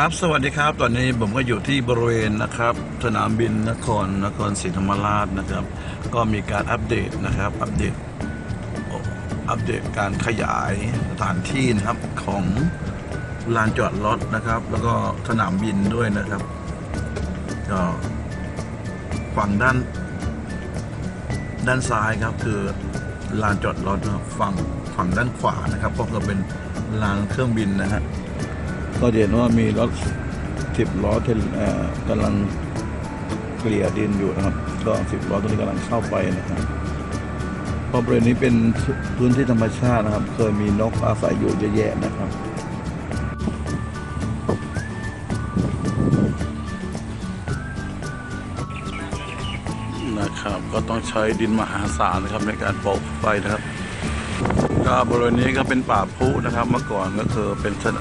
ครับ สวัสดีครับ ตอนนี้ผมก็อยู่ที่บริเวณนะครับ สนามบินนครนครศรีธรรมราชนะครับ ก็มีการอัปเดตนะครับ อัปเดต อัปเดตการขยายสถานที่นะครับของลานจอดรถนะครับ แล้วก็สนามบินด้วยนะครับ ก็ฝั่งด้าน ด้านซ้ายครับคือลานจอดรถนะครับฝั่งฝั่งด้านขวานะครับ ก็คือเป็นลานเครื่องบินนะฮะ ก็เห็นว่ามีรถสิบล้อเทนกำลังเกลี่ยดินอยู่นะครับ ก็สิบล้อตัวนี้กำลังเข้าไปนะครับเพราะบริเวณนี้เป็นพื้นที่ธรรมชาตินะครับ เคยมีนกอาศัยอยู่เยอะแยะนะครับนะครับก็ต้องใช้ดินมหาศาลนะครับในการโปะไฟนะครับก็บริเวณนี้ก็เป็นป่าพุนะครับ เมื่อก่อนก็คือเป็นสน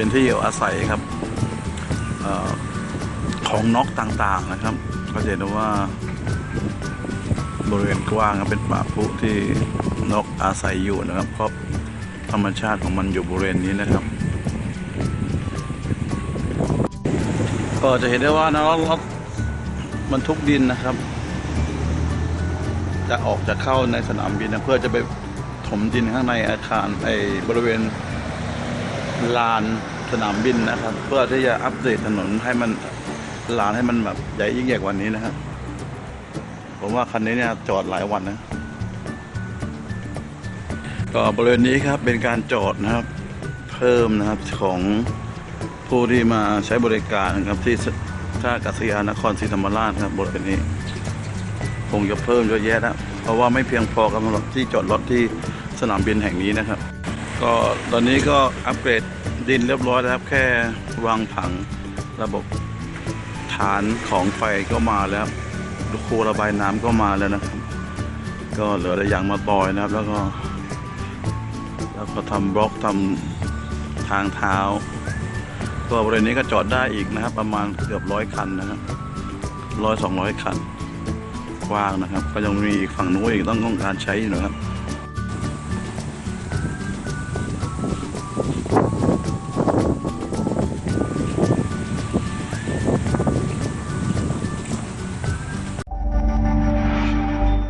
เป็นที่อยู่อาศัยครับอของนกต่างๆนะครับก็จะเห็นได้ว่าบริเวณกว้างครับเป็นป่าพุที่นกอาศัยอยู่นะครับเพราะธรรมชาติของมันอยู่บริเวณนี้นะครับ ก็จะเห็นได้ว่านะรถบรรทุกดินนะครับ จะออกจะเข้าในสนามบินนะเพื่อจะไปถมดินข้างในอาคารไอ้บริเวณ ลานสนามบินนะครับ เพื่อที่จะอัปเดตถนนให้มันลานให้มันแบบใหญ่ยิ่งใหญ่กว่านี้นะครับ ผมว่าคันนี้เนี่ยจอดหลายวันนะก็บริเวณนี้ครับเป็นการจอดนะครับ เพิ่มนะครับของผู้ที่มาใช้บริการนะครับที่ท่าอากาศยานนครศรีธรรมราชครับบริเวณนี้คงจะเพิ่มเยอะแยะนะเพราะว่าไม่เพียงพอกับสำหรับที่จอดรถที่สนามบินแห่งนี้นะครับ ก็ตอนนี้ก็อัปเกรดดินเรียบร้อยแล้วครับ แค่วางผังระบบฐานของไฟก็มาแล้วคูระบายน้ำก็มาแล้วนะครับ ก็เหลือแต่ยางมาตอยนะครับ แล้วก็แล้วก็ทำบล็อกทำทางเท้าก็บริเวณนี้ก็จอดได้อีกนะครับ ประมาณเกือบร้อยคันนะครับร้อยสองร้อยคันกว้างนะครับ ก็ยังมีอีกฝั่งนู้นอีกต้องต้องการใช้อยู่นะครับ